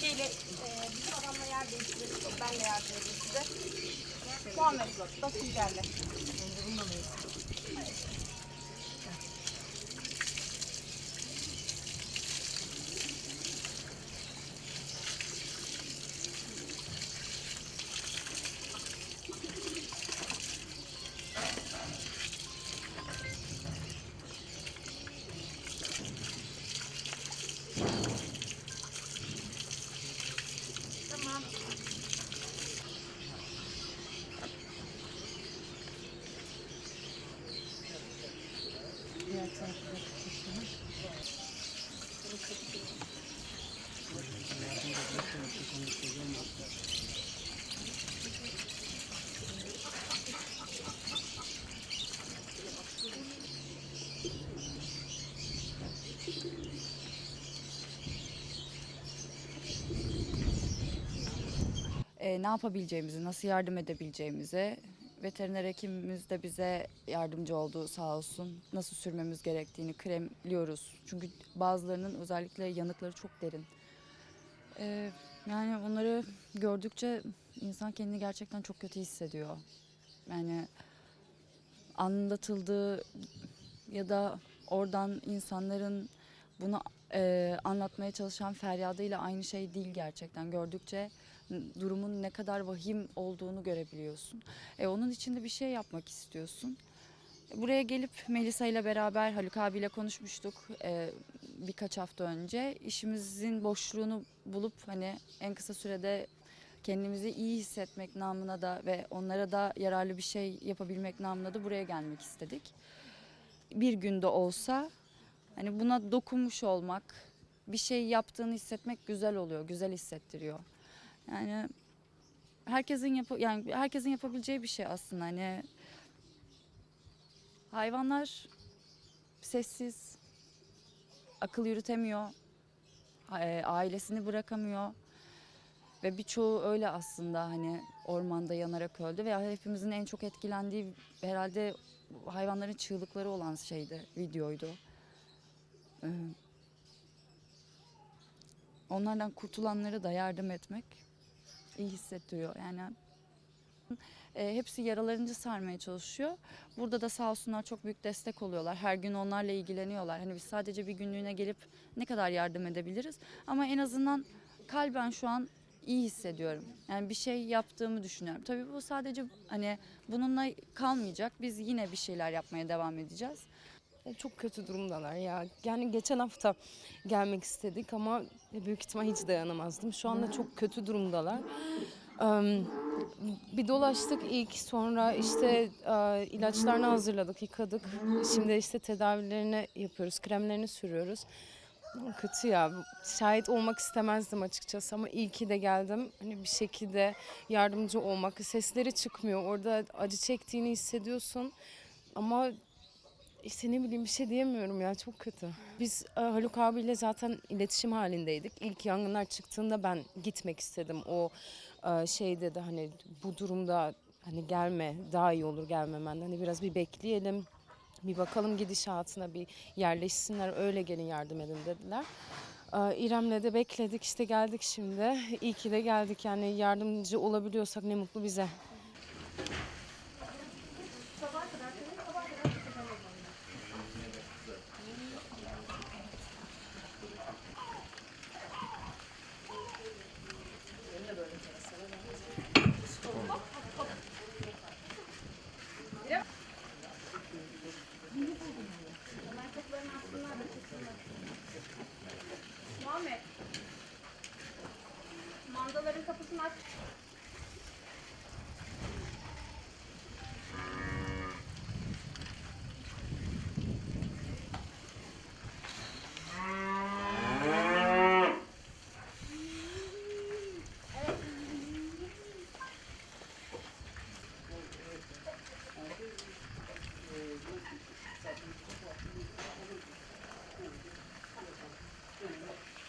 Şeyle, e, bizim adamla yer değiştiririz. Ben de yardım edeyim size. Muhammed, nasıl geldi? Tamam. E, ne yapabileceğimizi, nasıl yardım edebileceğimizi veteriner hekimimiz de bize yardımcı oldu sağ olsun. Nasıl sürmemiz gerektiğini kremliyoruz. Çünkü bazılarının özellikle yanıkları çok derin. E, yani onları gördükçe insan kendini gerçekten çok kötü hissediyor. Yani anlatıldığı ya da oradan insanların bunu e, anlatmaya çalışan feryadıyla aynı şey değil gerçekten. Gördükçe durumun ne kadar vahim olduğunu görebiliyorsun. E, onun için de bir şey yapmak istiyorsun. Buraya gelip Melisa ile beraber Haluk abiyle konuşmuştuk e, birkaç hafta önce. İşimizin boşluğunu bulup hani en kısa sürede kendimizi iyi hissetmek namına da ve onlara da yararlı bir şey yapabilmek namına da buraya gelmek istedik. Bir günde olsa hani buna dokunmuş olmak, bir şey yaptığını hissetmek güzel oluyor, güzel hissettiriyor. Yani herkesin yap yani herkesin yapabileceği bir şey aslında hani hayvanlar sessiz, akıl yürütemiyor, a- ailesini bırakamıyor ve birçoğu öyle aslında hani ormanda yanarak öldü ve hepimizin en çok etkilendiği herhalde hayvanların çığlıkları olan şeydi, videoydu. Onlardan kurtulanlara da yardım etmek iyi hissettiriyor. Yani e, hepsi yaralarını sarmaya çalışıyor. Burada da sağ olsunlar çok büyük destek oluyorlar. Her gün onlarla ilgileniyorlar. Hani biz sadece bir günlüğüne gelip ne kadar yardım edebiliriz? Ama en azından kalben şu an iyi hissediyorum. Yani bir şey yaptığımı düşünüyorum. Tabii bu sadece hani bununla kalmayacak. Biz yine bir şeyler yapmaya devam edeceğiz. Ya Çok kötü durumdalar ya. Yani geçen hafta gelmek istedik ama büyük ihtimal hiç dayanamazdım. Şu anda çok kötü durumdalar. Bir dolaştık ilk sonra işte eee, ilaçlarını hazırladık, yıkadık. Şimdi işte tedavilerini yapıyoruz, kremlerini sürüyoruz. Kötü ya. Şahit olmak istemezdim açıkçası ama iyi ki de geldim. Hani bir şekilde yardımcı olmak. Sesleri çıkmıyor. Orada acı çektiğini hissediyorsun. Ama işte ne bileyim bir şey diyemiyorum ya çok kötü. Biz e, Haluk abiyle zaten iletişim halindeydik. İlk yangınlar çıktığında ben gitmek istedim. O e, şey dedi hani bu durumda hani gelme daha iyi olur gelmemen. Hani biraz bir bekleyelim. Bir bakalım gidişatına bir yerleşsinler öyle gelin yardım edin dediler. E, İrem'le de bekledik işte geldik şimdi. İyi ki de geldik yani yardımcı olabiliyorsak ne mutlu bize. Muhammed. Mandaların kapısını aç.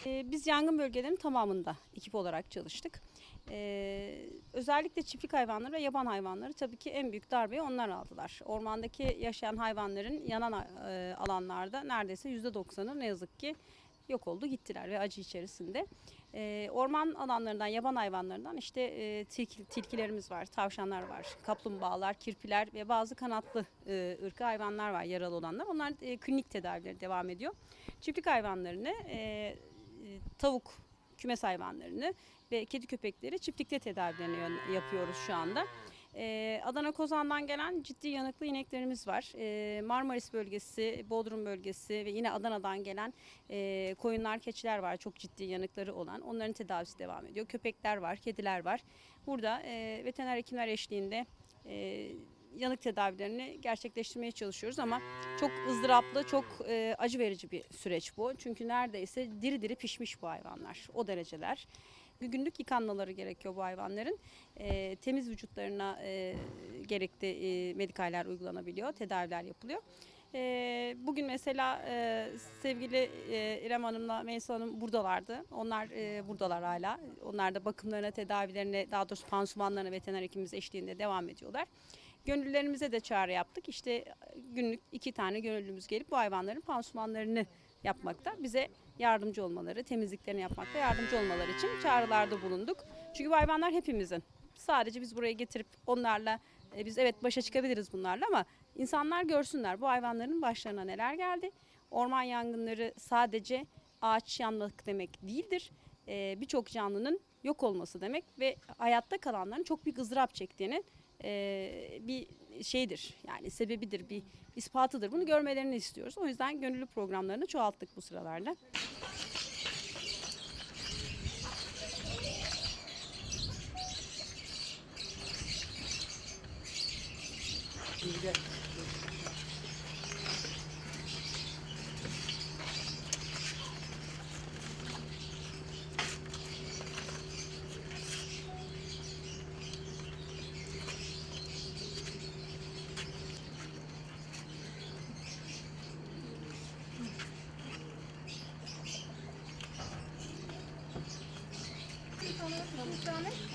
Biz yangın bölgelerinin tamamında ekip olarak çalıştık. Ee, özellikle çiftlik hayvanları ve yaban hayvanları tabii ki en büyük darbeyi onlar aldılar. Ormandaki yaşayan hayvanların yanan e, alanlarda neredeyse %90'ı ne yazık ki yok oldu gittiler ve acı içerisinde. E, orman alanlarından, yaban hayvanlarından işte e, tilki- tilkilerimiz var, tavşanlar var, kaplumbağalar, kirpiler ve bazı kanatlı e, ırkı hayvanlar var yaralı olanlar. Onlar e, klinik tedavileri devam ediyor. Çiftlik hayvanlarını, tavuk, kümes hayvanlarını ve kedi köpekleri çiftlikte tedavilerini yapıyoruz şu anda. Ee, Adana Kozan'dan gelen ciddi yanıklı ineklerimiz var. Ee, Marmaris bölgesi, Bodrum bölgesi ve yine Adana'dan gelen e, koyunlar, keçiler var. Çok ciddi yanıkları olan. Onların tedavisi devam ediyor. Köpekler var, kediler var. Burada e, veteriner hekimler eşliğinde e, yanık tedavilerini gerçekleştirmeye çalışıyoruz ama çok ızdıraplı, çok e, acı verici bir süreç bu. Çünkü neredeyse diri diri pişmiş bu hayvanlar. O dereceler. Günlük yıkanmaları gerekiyor bu hayvanların. E, temiz vücutlarına e, gerekli e, medikaller uygulanabiliyor, tedaviler yapılıyor. E, bugün mesela e, sevgili e, İrem Hanım'la Meysa Hanım buradalardı. Onlar e, buradalar hala. Onlar da bakımlarına, tedavilerine, daha doğrusu pansumanlarına veteriner hekimimiz eşliğinde devam ediyorlar. Gönüllülerimize de çağrı yaptık. İşte günlük iki tane gönüllümüz gelip bu hayvanların pansumanlarını yapmakta. Bize yardımcı olmaları, temizliklerini yapmakta yardımcı olmaları için çağrılarda bulunduk. Çünkü bu hayvanlar hepimizin. Sadece biz buraya getirip onlarla e, biz evet başa çıkabiliriz bunlarla ama insanlar görsünler bu hayvanların başlarına neler geldi. Orman yangınları sadece ağaç yanmak demek değildir. E, Birçok canlının yok olması demek ve hayatta kalanların çok büyük ızdırap çektiğinin e, bir şeydir. Yani sebebidir, bir ispatıdır. Bunu görmelerini istiyoruz. O yüzden gönüllü programlarını çoğalttık bu sıralarda. Bir tane, bir tane.